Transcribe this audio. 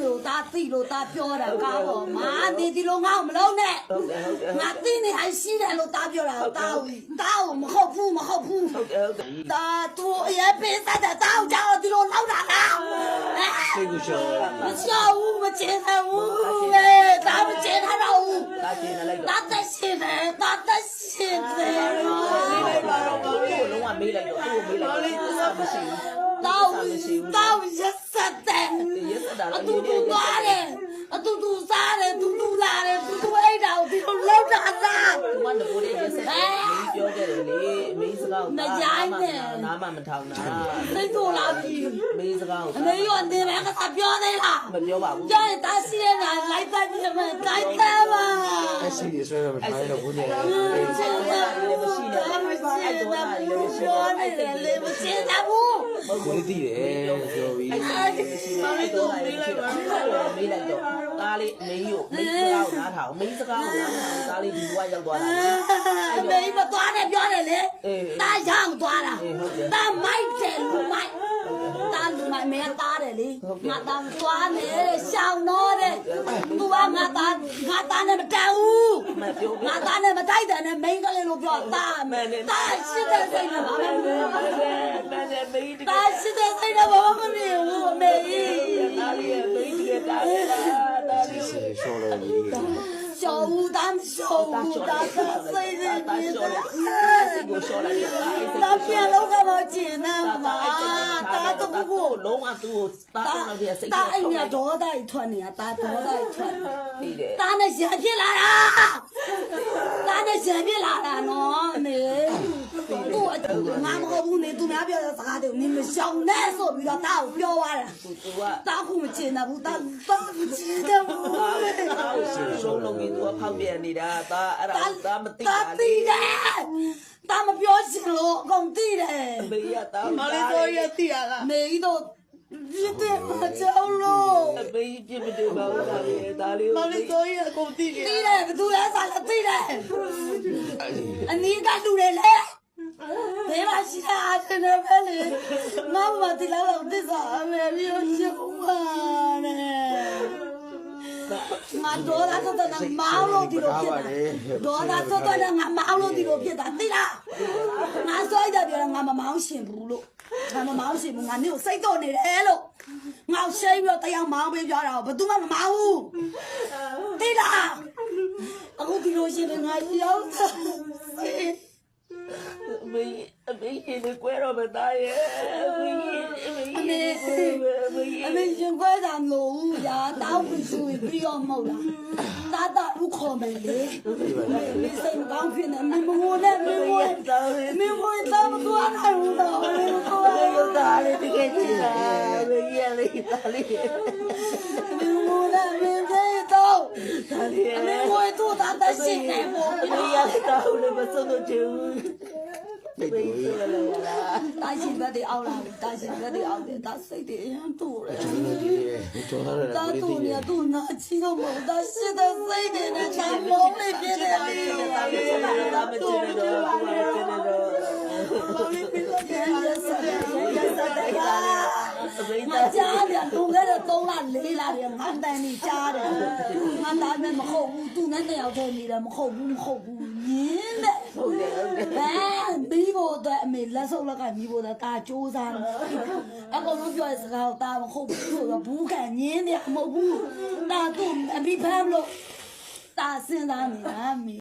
လို့ဒါသိလို့ဒါပြောတာကားပေါ်မာနေဒီလိုငါ့ကိုမလုံးနဲ့ဟုတ်တယ်ဟုတ်တယ်ငါသိနေအရှိတယ်လို့ဒါပြောတာဒါကိုဒါကိုမဟုတ်ဘူးမဟုတ်ဘူးဟုတ်တယ်ဟုတ်တယ်ဒါသူအရေးပေးတတ်တဲ့တောက်ကြောင်ဒီလိုလောက်တာလားစိတ်ကိုရှော့မချောဘူးမချင်ဘူးလေဒါမချင်တော့ဘူးဒါကျင်းနေလိုက်ဒါတော့သက်ရှင်တယ်ဒါသက်ရှင်တယ်မေးလိုက်ပါတော့သူ့ကိုလုံးဝမေးလိုက်တော့သူ့ကိုမေးလိုက်တော့သူစားမရှိဘူး တောက်တောက်ရက်ဆက်တယ်ရက်စတာအတူတူသွားတယ်အတူတူစားတယ်တူတူလာတယ်တူတူအိတ်တာကိုဒီလိုလောက်တာလားသူကငကိုလေးရက်စတာမင်းပြောကြတယ်လေမင်းစကားကိုနားမမထောင်တာစိတ်တို့လာပြီမင်းစကားကိုအမေရောနေမယ်ကသာပြောသေးလားမပြောပါဘူးကြရင်တာစီရနာလိုက်တာပြမယ်တိုက်တယ်ပါအစီတွေဆွဲတော့မထိုင်တော့ဘူးနေချင်တယ်ဘူးမရှိတယ်မရှိတယ်ဘူးပြောနေတယ်လေမရှိတယ်ဘူး ကိုလေးတည်တယ်ပြောပြီးအဲ့ဒါမရှိဘူးအဲ့တော့မေးလိုက်ပါမေးလိုက်တော့ဒါလေးမင်းကိုမင်းစကားကိုနားထောင်မင်းစကားကိုနားထောင်ဒါလေးဒီဘဝရောက်သွားတာအမေမသွားနဲ့ပြောတယ်လေတာရောက်သွားတာတာမိုက်တယ်လူမိုက်တာလူမိုက်မဲသားတယ်လေငါသားသွားနေရှောင်းတော့တယ်သူကငါသားငါသားနဲ့မတက်ဘူးမပြောငါသားနဲ့မတိုက်တယ်နဲ့မိန်းကလေးလို့ပြောတာတာရှိတဲ့စိတ်နဲ့ဘာမှမလုပ်မနဲ့ မင်းတကတာရှိတဲ့စိတ်နဲ့ဘာမှမမြင်ဘူးအမေဒါလေးမင်းတကဒါလေးဒါလေးစိတ်ရှော့လို့ဒီရှောင်းဘူးတာမရှောင်းဘူးတာစိတ်နဲ့ပြင်းတယ်ကိုရှော့လိုက်တာအဲ့တာပြန်လို့ကမကျင်နေမှာတာတော့ဘူးလုံးဝသူ့ကိုတာတော့ပြစိတ်တာအိမ် ကဒေါသကြီးထွက်နေတာတာဒေါသကြီးထွက်ပြီးတယ်တာနဲ့ရံဖြစ်လာတာတာနဲ့ရံဖြစ်လာတာနော်အမေသူ့အတူငါမဟုတ်ဘူးနေသူများပြောတဲ့စကားတွေကိုနင်မရှောင်နဲ့ဆိုပြီးတော့တာကိုပြောသွားတာသူကတာခုမကျင်တော့ဘူးတာတာမကျင်တော့ဘူးအာဆုံးလုံးကြီးသူကဖောက်ပြန်နေတာဒါအဲ့ဒါဒါမသိတာတာသိတယ်တာမပြောချင်လို့အကုန်သိတယ်မေးရတာမလေးတို့ရတိရလားမေကြီးတို့ပြစ်တယ်မကြောက်လို့မေးပြစ်မတယ်ပါဘူးဒါလေးဒါလေးမလေးတို့ရအကုန်တိနေသိတယ်ဘသူလဲစားလဲသိတယ်အနီးကလူတွေလေ ဘယ်မှာရှိတာအတင်းနဲ့ပဲလေငါမတိလောက်တော့သစ္စာအမေမျိုးရှုံးပါနဲ့ငါဒေါသတော့တော့မောင်းလို့ဒီလိုဖြစ်တာဒေါသတော့တော့ငါမောင်းလို့ဒီလိုဖြစ်တာသိလားငါစွိုက်တယ်ပြောငါမမောင်းရှင်ဘူးလို့ငါမမောင်းရှင်ဘူးငါနေကိုစိတ်တော့နေတယ်လို့ငါရှိပြီးတော့တရားမောင်းပေးပြောတာဘယ်သူမှမမောင်းဘူးသိလားအခုဒီလိုရှင်ငါရောက်တာ မေးမေးရင်ကွဲတော့မသားရဲ့မေးရင်မေးအမေရင်မေးအမေရှင်ခွဲတာမလို့ဘူးညာတောင်းပြီးဆိုပြီးတော့မဟုတ်လားတာတာဥခေါ်မယ်လေမေစိတ်မကောင်းဖြစ်နေမင်းမငိုနဲ့မင်းငိုသားလေးမင်းငိုတော့မသွားနိုင်ဘူးတော့မင်းငိုမေးသားလေးတကယ်ချစ်တာမေးရလေးသားလေးမင်းငိုနဲ့မင်းပြေတော့သားလေးမင်းငိုတော့တာတရှိနေဖို့မေးရတာဦးလည်းမဆုံးတော့ချူ တိတ်ကိုတာရှိဘက်တွေအောက်လာတာရှိဘက်တွေအောက်တယ်တာစိတ်တွေအရင်တူတယ်ကျော်ထားတယ်တာကိုလေးတူတည်နေတူနာချီတော့မဟုတ်တာရှိတဲ့စိတ်တွေနဲ့ချမ်းလုံးလေးပြည့်တယ်သားလေးသားလေးသားမချစ်တော့ဘူးမချစ် ငါကြားတယ်သူလည်းတော့3လ4လတယ်ငါတန်နေကြားတယ်ငါသားနဲ့မဟုတ်ဘူးသူနဲ့တယောက်တည်းနေတယ်မဟုတ်ဘူးမဟုတ်ဘူးညင်းတဲ့ဟုတ်တယ်ဟုတ်တယ်ဘယ်ပြီးဖို့အတွက်အမေလက်စုပ်လက်ကပြီးဖို့အတွက်ဒါစူးစမ်းအကောင်လုံးပြောတဲ့စကားကိုဒါမဟုတ်ဘူးဆိုတော့ဘူးကန်ညင်းတယ်မဟုတ်ဘူးဒါသူအမိဖမ်းလို့ဒါစဉ်းစားနေတာအမေ